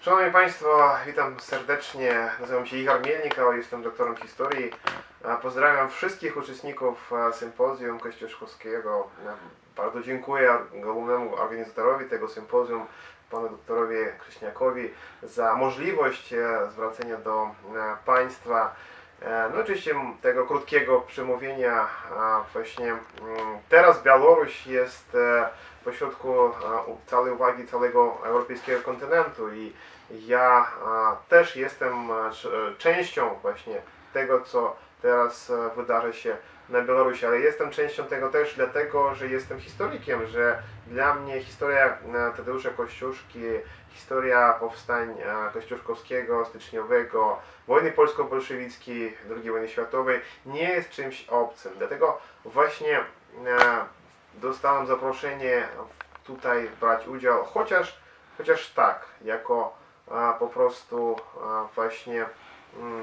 Szanowni Państwo, witam serdecznie. Nazywam się Igor Mielnikow, jestem doktorem historii. Pozdrawiam wszystkich uczestników e, sympozjum Kościuszkowskiego. E, Bardzo dziękuję głównemu organizatorowi tego sympozjum, panu doktorowi Krzyśniakowi, za możliwość e, zwracania do Państwa no oczywiście tego krótkiego przemówienia. a Właśnie mm, teraz Białoruś jest pośrodku całej uwagi całego europejskiego kontynentu i ja też jestem e, częścią właśnie tego, co teraz e, wydarzy się na Białorusi, ale jestem częścią tego też dlatego, że jestem historykiem, że dla mnie historia e, Tadeusza Kościuszki, historia powstań kościuszkowskiego, styczniowego, wojny polsko-bolszewickiej, II wojny światowej nie jest czymś obcym. Dlatego właśnie dostałem zaproszenie tutaj brać udział, chociaż, chociaż tak, jako a, po prostu a, właśnie mm,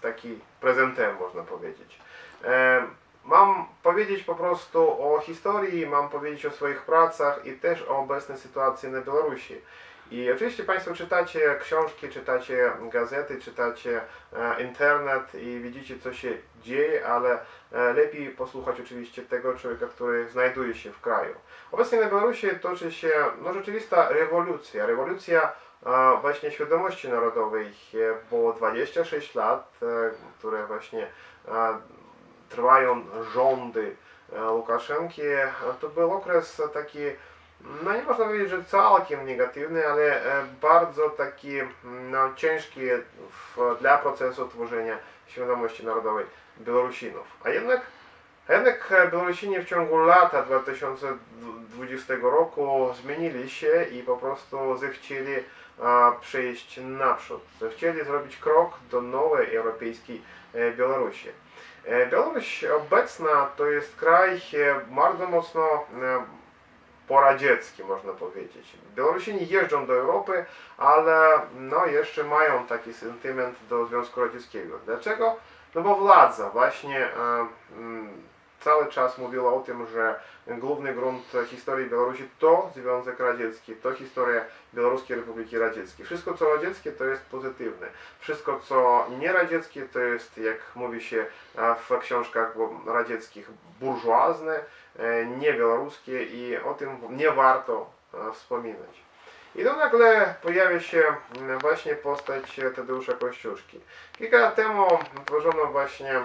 taki prezentem można powiedzieć. E, mam powiedzieć po prostu o historii, mam powiedzieć o swoich pracach i też o obecnej sytuacji na Białorusi. I oczywiście Państwo czytacie książki, czytacie gazety, czytacie e, internet i widzicie co się dzieje, ale e, lepiej posłuchać oczywiście tego człowieka, który znajduje się w kraju. Obecnie na Białorusi toczy się no, rzeczywista rewolucja. Rewolucja e, właśnie świadomości narodowej, bo 26 lat, które właśnie trwają rządy Łukaszenki, to był okres taki, no nie można powiedzieć, że całkiem negatywny, ale e, bardzo taki no, ciężki w, dla procesu tworzenia świadomości narodowej Białorusinów. A jednak a jednak e, Białorusini w ciągu lata 2020 roku zmienili się i po prostu zechcieli a, przejść naprzód. Zechcieli zrobić krok do nowej europejskiej e, Białorusi. Białoruś obecna to jest kraj bardzo mocno poradziecki, można powiedzieć. Białorusini jeżdżą do Europy, ale no, jeszcze mają taki sentyment do Związku Radzieckiego. Dlaczego? No bo władza właśnie e, mm, cały czas mówiła o tym, że główny grunt historii Białorusi to Związek Radziecki, to historia Białoruskiej Republiki Radzieckiej. Wszystko co radzieckie to jest pozytywne. Wszystko co nie radzieckie to jest, jak mówi się w książkach radzieckich, burżuazne, e, nie białoruskie i o tym nie warto e, wspominać. I tu nagle pojawia się mm, właśnie postać Tadeusza Kościuszki. Kilka lat temu tworzono właśnie e,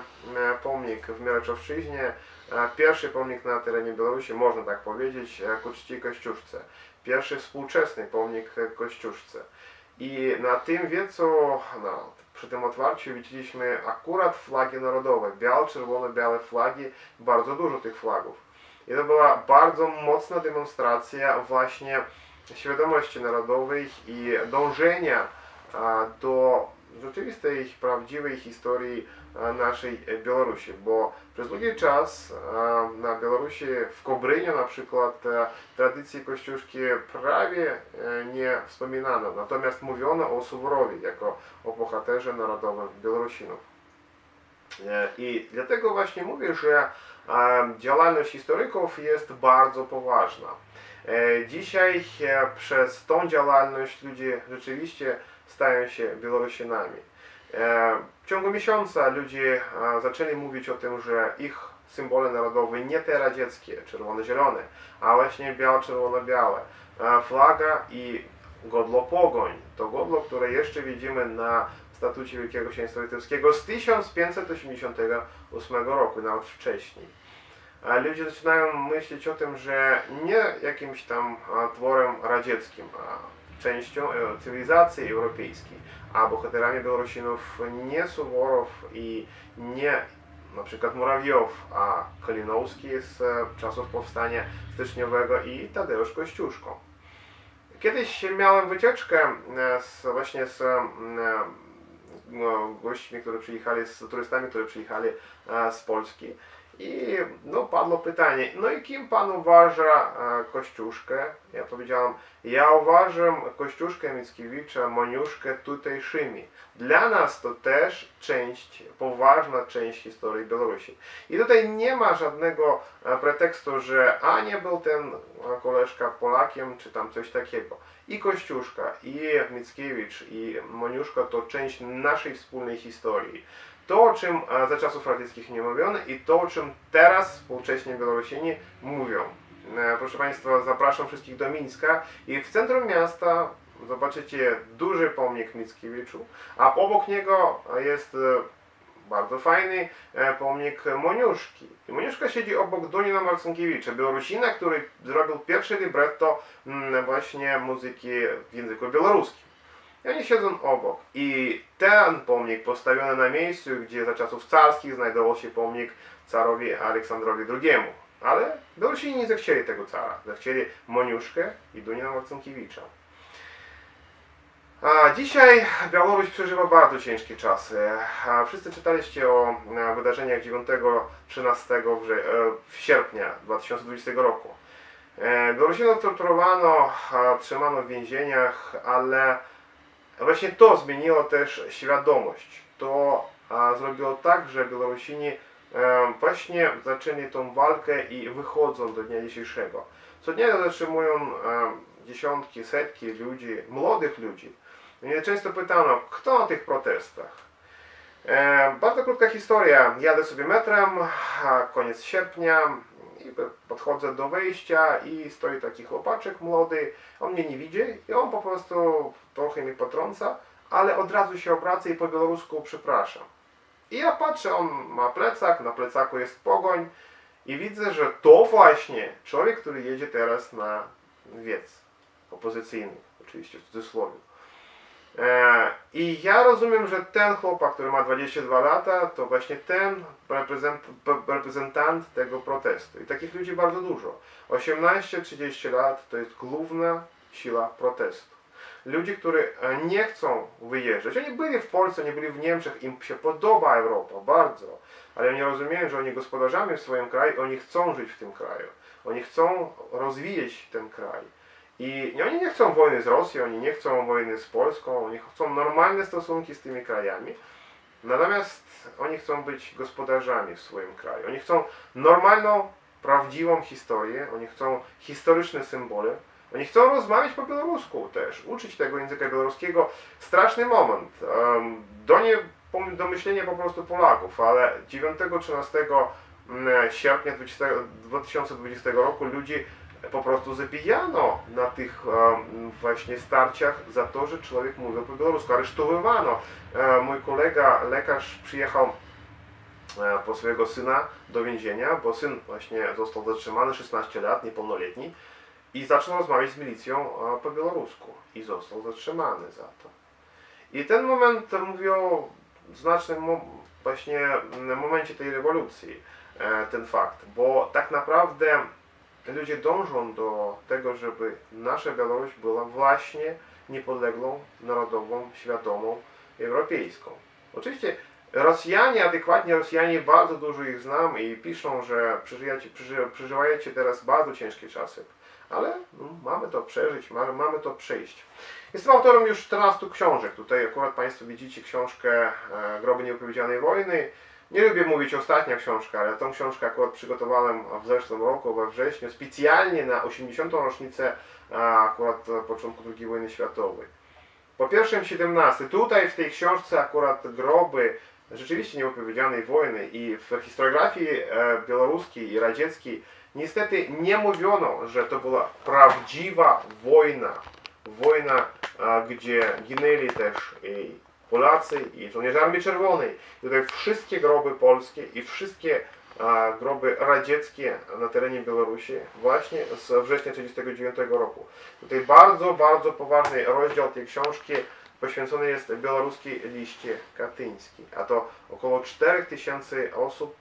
pomnik w Miereczowszczyźnie. E, Pierwszy pomnik na terenie Białorusi, można tak powiedzieć, e, ku czci Kościuszce. Pierwszy współczesny pomnik Kościuszce. I na tym wiecu, no, przy tym otwarciu widzieliśmy akurat flagi narodowe, biało-czerwono-białe flagi, bardzo dużo tych flagów. I to była bardzo mocna demonstracja właśnie świadomości narodowej i dążenia do rzeczywistej, prawdziwej historii naszej Białorusi, bo przez długi czas na Białorusi, w Kobryniu na przykład, tradycji Kościuszki prawie e, nie wspominano, natomiast mówiono o Suworowie jako o bohaterze narodowym Białorusinów. E, I dlatego właśnie mówię, że działalność historyków jest bardzo poważna. E, Dzisiaj e, przez tą działalność ludzie rzeczywiście stają się Białorusinami. E, W ciągu miesiąca ludzie zaczęli mówić o tym, że ich symbole narodowe nie te radzieckie, czerwono-zielone, a właśnie biało-czerwono-białe. E, Flaga i godło pogoń. To godło, które jeszcze widzimy na statucie Wielkiego Księstwa Litewskiego z 1588 roku, nawet wcześniej. Ludzie zaczynają myśleć o tym, że nie jakimś tam a, tworem radzieckim, a częścią e, cywilizacji europejskiej, a bohaterami Białorusinów nie Suworow i nie na przykład Murawiow, a Kalinowski z e, czasów powstania styczniowego i Tadeusz Kościuszko. Kiedyś miałem wycieczkę e, z, właśnie z no, gośćmi, którzy przyjechali, z turystami, którzy przyjechali z Polski. I no, padło pytanie, no i kim pan uważa e, Kościuszkę? Ja powiedziałem, ja uważam Kościuszkę Mickiewicza, Moniuszkę tutejszymi. Dla nas to też część, poważna część historii Białorusi. I tutaj nie ma żadnego e, pretekstu, że a nie był ten e, koleżka Polakiem, czy tam coś takiego. I Kościuszka, i Mickiewicz, i Moniuszka to część naszej wspólnej historii. To, o czym e, za czasów radzieckich nie mówiono i to, o czym teraz współcześni Białorusini mówią. E, Proszę Państwa, zapraszam wszystkich do Mińska i w centrum miasta zobaczycie duży pomnik Mickiewiczu, a obok niego jest e, bardzo fajny pomnik Moniuszki. I Moniuszka siedzi obok Donina Marcinkiewicza, Białorusina, który zrobił pierwsze libretto mm, właśnie muzyki w języku białoruskim. I oni siedzą obok. I ten pomnik postawiony na miejscu, gdzie za czasów carskich znajdował się pomnik carowi Aleksandrowi II. Ale Białorusini nie zechcieli tego cara. Zechcieli Moniuszkę i Dunina Marcinkiewicza. A dzisiaj Białoruś przeżywa bardzo ciężkie czasy. Wszyscy czytaliście o e, wydarzeniach 9-13 wrze- e, sierpnia 2020 roku. E, Białorusinów torturowano, trzymano w więzieniach, ale właśnie to zmieniło też świadomość. To zrobiło tak, że Białorusini właśnie zaczęli tą walkę i wychodzą do dnia dzisiejszego. Co dnia zatrzymują dziesiątki, setki ludzi, młodych ludzi. Mnie często pytano, kto na tych protestach? Bardzo krótka historia. Jadę sobie metrem, koniec sierpnia podchodzę do wejścia i stoi taki chłopaczek młody. On mnie nie widzi i on po prostu trochę mnie potrąca, ale od razu się obraca i po białorusku przepraszam. I ja patrzę, on ma plecak, na plecaku jest pogoń i widzę, że to właśnie człowiek, który jedzie teraz na wiec opozycyjny, oczywiście w cudzysłowie. E, I ja rozumiem, że ten chłopak, który ma 22 lata, to właśnie ten reprezentant tego protestu. I takich ludzi bardzo dużo. 18-30 lat to jest główna siła protestu. Ludzie, którzy e, nie chcą wyjeżdżać. Oni byli w Polsce, oni byli w Niemczech, im się podoba Europa bardzo, ale oni rozumieją, że oni gospodarzami w swoim kraju, oni chcą żyć w tym kraju. Oni chcą rozwijać ten kraj. I oni nie chcą wojny z Rosją, oni nie chcą wojny z Polską, oni chcą normalne stosunki z tymi krajami. Natomiast oni chcą być gospodarzami w swoim kraju. Oni chcą normalną, prawdziwą historię, oni chcą historyczne symbole. Oni chcą rozmawiać po białorusku też, uczyć tego języka białoruskiego. Straszny moment. Do, nie, do myślenia po prostu Polaków, ale 9-13 mm, sierpnia 20, 2020 roku ludzi po prostu zabijano na tych właśnie starciach za to, że człowiek mówił po białorusku. Aresztowywano. E, mój kolega, lekarz przyjechał e, po swojego syna do więzienia, bo syn właśnie został zatrzymany, 16 lat, niepełnoletni i zaczął rozmawiać z milicją e, po białorusku i został zatrzymany za to. I ten moment mówi o znacznym właśnie momencie tej rewolucji, ten fakt, bo tak naprawdę ludzie dążą do tego, żeby nasza Białoruś była właśnie niepodległą, narodową, świadomą, europejską. Oczywiście Rosjanie, adekwatnie Rosjanie, bardzo dużo ich znam i piszą, że przeżywacie, przeży, przeżywajecie teraz bardzo ciężkie czasy. Ale no, mamy to przeżyć, mamy, mamy to przejść. Jestem autorem już 14 książek. Tutaj akurat Państwo widzicie książkę e, Groby Nieopowiedzianej Wojny. Nie lubię mówić ostatnia książka, ale tą książkę akurat przygotowałem w zeszłym roku, we wrześniu, specjalnie na 80. rocznicę akurat początku II wojny światowej. Po pierwszym 17. Tutaj w tej książce akurat groby rzeczywiście nieopowiedzianej wojny i w historiografii e, białoruskiej i radzieckiej niestety nie mówiono, że to była prawdziwa wojna. Wojna, gdzie ginęli też Polacy i żołnierze Armii Czerwonej. Tutaj wszystkie groby polskie i wszystkie groby radzieckie na terenie Białorusi właśnie z września 1939 roku. Tutaj bardzo, bardzo poważny rozdział tej książki poświęcony jest białoruskiej liście katyńskiej, a to około 4000 osób,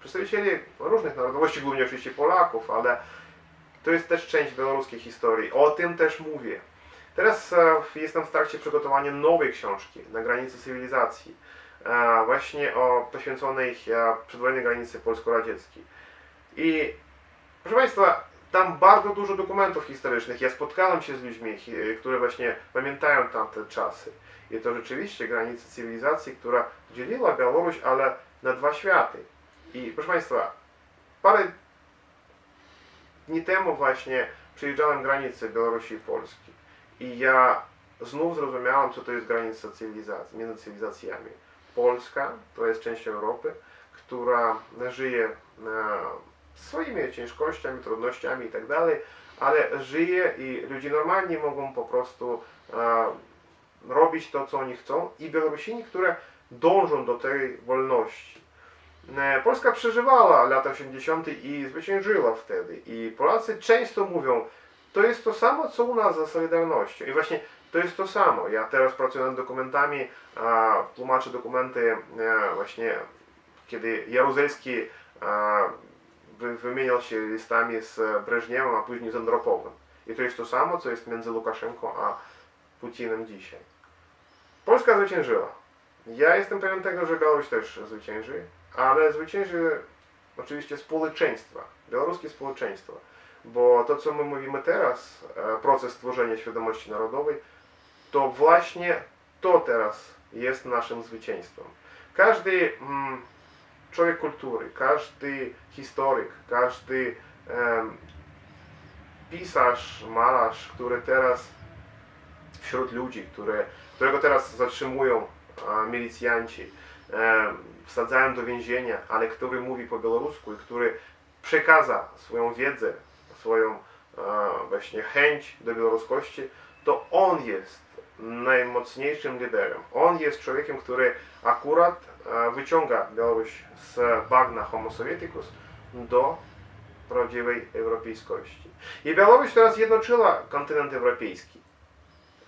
przedstawicieli różnych narodowości, głównie oczywiście Polaków, ale to jest też część białoruskiej historii. O tym też mówię. Teraz e, jestem w trakcie przygotowania nowej książki na granicy cywilizacji. e, właśnie o poświęconej e, przedwojennej granicy polsko-radzieckiej. I proszę Państwa, tam bardzo dużo dokumentów historycznych. Ja spotkałem się z ludźmi, które właśnie pamiętają tamte czasy. I to rzeczywiście granica cywilizacji, która dzieliła Białoruś, ale na dwa światy. I proszę Państwa, parę dni temu właśnie przejeżdżałem granicę Białorusi i Polski. I ja znów zrozumiałem, co to jest granica cywilizacji, między cywilizacjami. Polska to jest część Europy, która żyje e, swoimi ciężkościami, trudnościami i tak ale żyje i ludzie normalnie mogą po prostu e, robić to, co oni chcą i Białorusini, które dążą do tej wolności. E, Polska przeżywała lata 80. i zwyciężyła wtedy. I Polacy często mówią, to jest to samo, co u nas za Solidarnością. I właśnie to jest to samo. Ja teraz pracuję nad dokumentami, a, tłumaczę dokumenty e, właśnie, kiedy Jaruzelski a, wy, wymieniał się listami z Breżniewem, a później z Andropowem. I to jest to samo, co jest między Łukaszenką a Putinem dzisiaj. Polska zwyciężyła. Ja jestem pewien tego, że Białoruś też zwycięży, ale zwycięży oczywiście społeczeństwa, białoruskie społeczeństwo. Bo to, co my mówimy teraz, e, proces tworzenia świadomości narodowej, to właśnie to teraz jest naszym zwycięstwem. Każdy mm, człowiek kultury, każdy historyk, każdy pisarz, malarz, który teraz wśród ludzi, które, którego teraz zatrzymują milicjanci, wsadzają do więzienia, ale który mówi po białorusku i który przekaza swoją wiedzę, swoją e, właśnie chęć do białoruskości, to on jest najmocniejszym liderem. On jest człowiekiem, który akurat e, wyciąga Białoruś z bagna homo sovieticus do prawdziwej europejskości. I Białoruś teraz zjednoczyła kontynent europejski.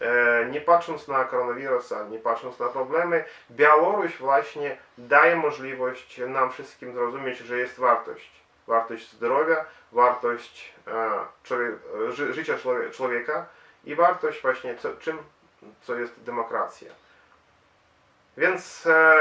E, Nie patrząc na koronawirusa, nie patrząc na problemy, Białoruś właśnie daje możliwość nam wszystkim zrozumieć, że jest wartość. Wartość zdrowia, wartość e, ży, życia człowie, człowieka i wartość właśnie, co, czym, co jest demokracja. Więc e,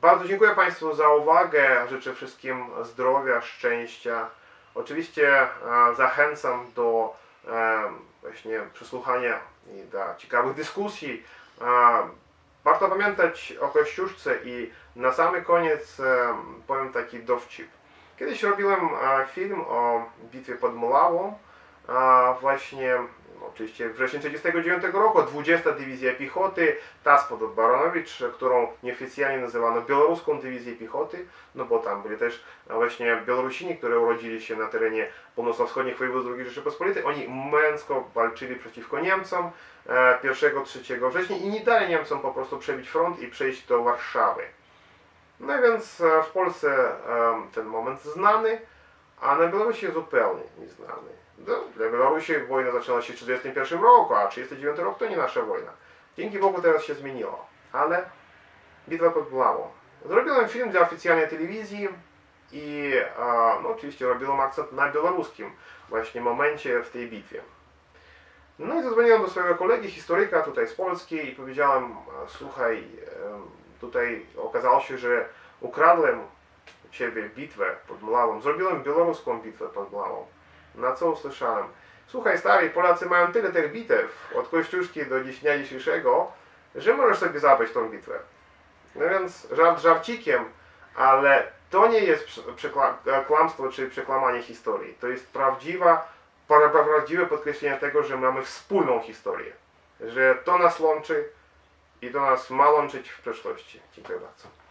bardzo dziękuję Państwu za uwagę. Życzę wszystkim zdrowia, szczęścia. Oczywiście e, zachęcam do e, właśnie przesłuchania i do ciekawych dyskusji. E, warto pamiętać o Kościuszce i na samy koniec e, powiem taki dowcip. Kiedyś robiłem e, film o bitwie pod Mulawą, właśnie no, oczywiście wrzesień 1939 roku, 20 Dywizja Piechoty, ta spod Baronowicz, którą nieoficjalnie nazywano Białoruską Dywizją Piechoty, no bo tam byli też e, właśnie Białorusini, które urodzili się na terenie północno-wschodnich województw II Rzeczypospolitej. Oni męsko walczyli przeciwko Niemcom e, 1-3 września i nie dali Niemcom po prostu przebić front i przejść do Warszawy. No więc e, w Polsce ten moment znany, a na Białorusi zupełnie nieznany. Dla Białorusi wojna zaczęła się w 1941 roku, a 1939 rok to nie nasza wojna. Dzięki Bogu teraz się zmieniło, ale bitwa pod Bulawą. Zrobiłem film dla oficjalnej telewizji i e, no, oczywiście robiłem akcent na białoruskim właśnie momencie w tej bitwie. No i zadzwoniłem do swojego kolegi, historyka tutaj z Polski i powiedziałem, e, słuchaj, em, tutaj okazało się, że ukradłem ciebie bitwę pod Mławą, zrobiłem białoruską bitwę pod Mławą. Na co usłyszałem? Słuchaj stary, Polacy mają tyle tych bitew, od Kościuszki do dnia dzisiejszego, że możesz sobie zabrać tą bitwę. No więc żart żarcikiem, ale to nie jest kłamstwo czy przekłamanie historii. To jest prawdziwa, pra- pra- prawdziwe podkreślenie tego, że mamy wspólną historię. Że to nas łączy i to nas ma łączyć w przeszłości. Dziękuję bardzo.